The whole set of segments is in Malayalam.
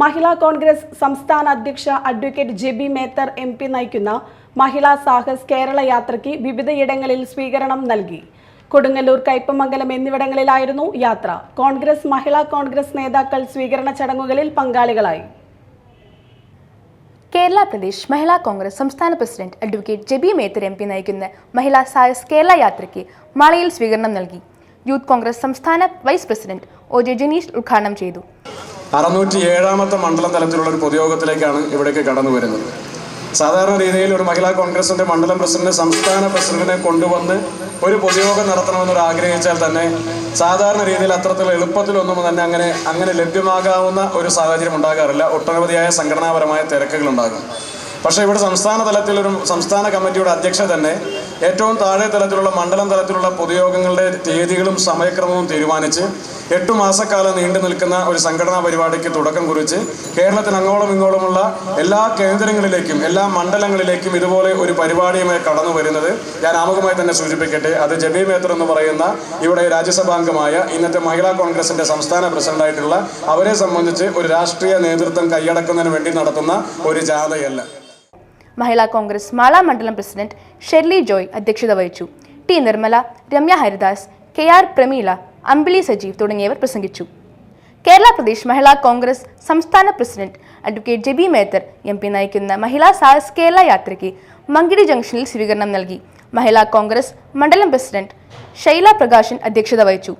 മഹിളാ കോൺഗ്രസ് സംസ്ഥാന അധ്യക്ഷ advocate Jebi Mather M P നയിക്കുന്ന മഹിളാ സാഹസ് കേരള യാത്രയ്ക്ക് വിവിധയിടങ്ങളിൽ സ്വീകരണം നൽകി. കൊടുങ്ങല്ലൂർ കയ്പമംഗലം എന്നിവിടങ്ങളിലായിരുന്നു യാത്ര. കോൺഗ്രസ് മഹിളാ കോൺഗ്രസ് നേതാക്കൾ സ്വീകരണ ചടങ്ങുകളിൽ പങ്കാളികളായി. കേരള പ്രദേശ് മഹിളാ കോൺഗ്രസ് സംസ്ഥാന president advocate Jebi Mather M P നയിക്കുന്ന മഹിളാ സായസ് കേരള യാത്രയ്ക്ക് മാളയിൽ സ്വീകരണം നൽകി. യൂത്ത് കോൺഗ്രസ് സംസ്ഥാന vice president O J Janeesh ഉദ്ഘാടനം ചെയ്തു. അറുന്നൂറ്റി ഏഴാമത്തെ മണ്ഡലം തലത്തിലുള്ള ഒരു പൊതുയോഗത്തിലേക്കാണ് ഇവിടേക്ക് കടന്നു വരുന്നത്. സാധാരണ രീതിയിൽ ഒരു മഹിളാ കോൺഗ്രസിന്റെ മണ്ഡലം പ്രസിഡന്റ് സംസ്ഥാന പ്രസിഡന്റിനെ കൊണ്ടുവന്ന് ഒരു പൊതുയോഗം നടത്തണമെന്നൊരു ആഗ്രഹിച്ചാൽ തന്നെ സാധാരണ രീതിയിൽ അത്തരത്തിൽ എളുപ്പത്തിലൊന്നും തന്നെ അങ്ങനെ അങ്ങനെ ലഭ്യമാകാവുന്ന ഒരു സാഹചര്യം ഉണ്ടാകാറില്ല. ഒട്ടനവധിയായ സംഘടനാപരമായ തിരക്കുകൾ ഉണ്ടാകും പക്ഷേ ഇവിടെ സംസ്ഥാന തലത്തിലൊരു സംസ്ഥാന കമ്മിറ്റിയുടെ അധ്യക്ഷ തന്നെ ഏറ്റവും താഴെ തലത്തിലുള്ള മണ്ഡലം തലത്തിലുള്ള പൊതുയോഗങ്ങളുടെ തീയതികളും സമയക്രമവും തീരുമാനിച്ച് എട്ടു മാസക്കാലം നീണ്ടു നിൽക്കുന്ന ഒരു സംഘടനാ പരിപാടിക്ക് തുടക്കം കുറിച്ച് കേരളത്തിൽ അങ്ങോളം ഇങ്ങോളമുള്ള എല്ലാ കേന്ദ്രങ്ങളിലേക്കും എല്ലാ മണ്ഡലങ്ങളിലേക്കും ഇതുപോലെ ഒരു പരിപാടിയുമായി കടന്നു വരുന്നത് ഞാൻ ആമുഖമായി തന്നെ സൂചിപ്പിക്കട്ടെ. അത് ജബി മേത്തർ എന്ന് പറയുന്ന ഇവിടെ രാജ്യസഭാംഗമായ ഇന്നത്തെ മഹിളാ കോൺഗ്രസിന്റെ സംസ്ഥാന പ്രസിഡന്റായിട്ടുള്ള അവരെ സംബന്ധിച്ച് ഒരു രാഷ്ട്രീയ നേതൃത്വം കൈയടക്കുന്നതിന് വേണ്ടി നടത്തുന്ന ഒരു ജാഥയല്ല. മഹിളാ കോൺഗ്രസ് മാള മണ്ഡലം പ്രസിഡന്റ് ഷെർലി ജോയ് അധ്യക്ഷത വഹിച്ചു. T Nirmala Ramya Haridas K R Prameela Ambili Sajeev തുടങ്ങിയവർ പ്രസംഗിച്ചു. കേരള പ്രദേശ് മഹിളാ കോൺഗ്രസ് സംസ്ഥാന president advocate Jebi Mather M P നയിക്കുന്ന മഹിളാ സാഹസ് കേരള യാത്രയ്ക്ക് മങ്കിടി ജംഗ്ഷനിൽ സ്വീകരണം നൽകി. മഹിളാ കോൺഗ്രസ് മണ്ഡലം പ്രസിഡന്റ് ശൈല പ്രകാശൻ അധ്യക്ഷത വഹിച്ചു.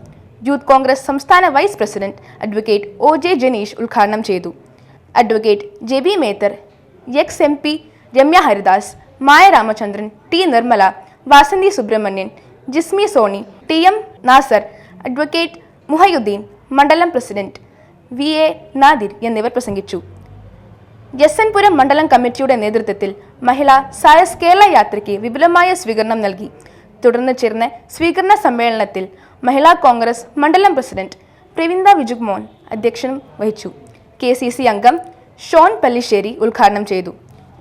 യൂത്ത് കോൺഗ്രസ് സംസ്ഥാന vice president advocate O J Janeesh ഉദ്ഘാടനം ചെയ്തു. Advocate Jebi Mather ex M P Ramya Haridas Maya Ramachandran T Nirmala Vasanthi Subramanian Jismi Soni T M Nasar advocate Muhiyuddin മണ്ഡലം പ്രസിഡന്റ് വി. എ. നാദിർ എന്നിവർ പ്രസംഗിച്ചു. യസൻപുരം മണ്ഡലം കമ്മിറ്റിയുടെ നേതൃത്വത്തിൽ മഹിള സായസ് കേരള യാത്രയ്ക്ക് വിപുലമായ സ്വീകരണം നൽകി. തുടർന്ന് ചേർന്ന സ്വീകരണ സമ്മേളനത്തിൽ മഹിളാ കോൺഗ്രസ് മണ്ഡലം പ്രസിഡന്റ് പ്രവിന്ദ വിജുഗ്മോൻ അധ്യക്ഷനും വഹിച്ചു. കെ. സി. സി. അംഗം ഷോൺ പല്ലിശ്ശേരി ഉദ്ഘാടനം ചെയ്തു.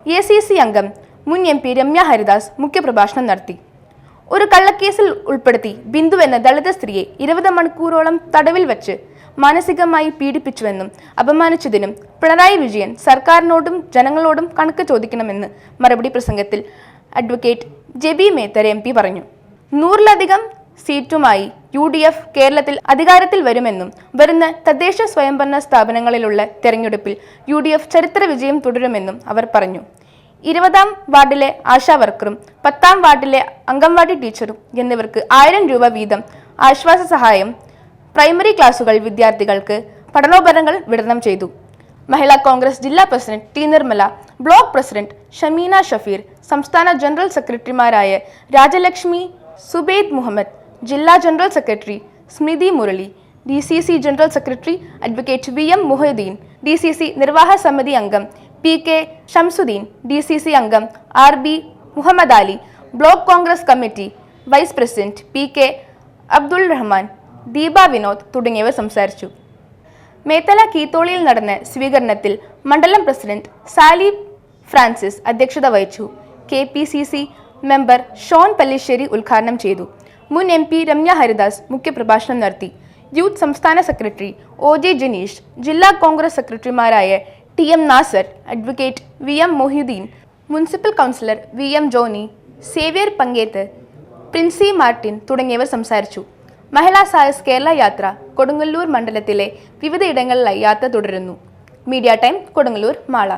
എ. സി. സി. അംഗം മുൻ എം. പി. രമ്യ ഹരിദാസ് മുഖ്യപ്രഭാഷണം നടത്തി. ഒരു കള്ളക്കേസിൽ ഉൾപ്പെടുത്തി ബിന്ദു എന്ന ദളിത സ്ത്രീയെ ഇരുപത് മണിക്കൂറോളം തടവിൽ വച്ച് മാനസികമായി പീഡിപ്പിച്ചുവെന്നും അപമാനിച്ചതിനും പിണറായി വിജയൻ സർക്കാരിനോടും ജനങ്ങളോടും കണക്ക് ചോദിക്കണമെന്ന് മറുപടി പ്രസംഗത്തിൽ അഡ്വക്കേറ്റ് ജെബി മേത്തര എം പറഞ്ഞു. നൂറിലധികം സീറ്റുമായി യു ഡി എഫ് കേരളത്തിൽ അധികാരത്തിൽ വരുമെന്നും വരുന്ന തദ്ദേശ സ്വയംഭരണ സ്ഥാപനങ്ങളിലുള്ള തെരഞ്ഞെടുപ്പിൽ യു ഡി എഫ് ചരിത്ര വിജയം തുടരുമെന്നും അവർ പറഞ്ഞു. ഇരുപതാം വാർഡിലെ ആശാ വർക്കറും പത്താം വാർഡിലെ അംഗൻവാടി ടീച്ചറും എന്നിവർക്ക് ആയിരം രൂപ വീതം ആശ്വാസ സഹായം പ്രൈമറി ക്ലാസുകൾ വിദ്യാർത്ഥികൾക്ക് പഠനോപകരണങ്ങൾ വിതരണം ചെയ്തു. മഹിളാ കോൺഗ്രസ് ജില്ലാ president T Nirmala block president Shameena Shafeer സംസ്ഥാന ജനറൽ സെക്രട്ടറിമാരായ രാജലക്ഷ്മി സുബൈദ് മുഹമ്മദ് ജില്ലാ general secretary Smrithi Murali D C C general secretary advocate V M Muhiyuddin D C C നിർവാഹക സമിതി അംഗം P K Shamsuddin D C C അംഗം R B Muhammad Ali block Congress committee vice president P K Abdul Rahman Deepa Vinod തുടങ്ങിയവർ സംസാരിച്ചു. മേത്തല കീത്തോളിയിൽ നടന്ന സ്വീകരണത്തിൽ മണ്ഡലം പ്രസിഡന്റ് സാലി ഫ്രാൻസിസ് അധ്യക്ഷത വഹിച്ചു. K P C C member Shon Pallissery ഉദ്ഘാടനം ചെയ്തു. മുൻ എം പി രമ്യ ഹരിദാസ് മുഖ്യപ്രഭാഷണം നടത്തി. യൂത്ത് സംസ്ഥാന സെക്രട്ടറി ഒ ജെ ജനീഷ് ജില്ലാ കോൺഗ്രസ് സെക്രട്ടറിമാരായ T M Nasar advocate V M Mohiyuddin municipal councillor V M Johnny Xavier Panketh Princy Martin തുടങ്ങിയവർ സംസാരിച്ചു. മഹിളാ സായസ് കേരള യാത്ര കൊടുങ്ങല്ലൂർ മണ്ഡലത്തിലെ വിവിധയിടങ്ങളിലായി യാത്ര തുടരുന്നു. Media time Kodungallur Mala.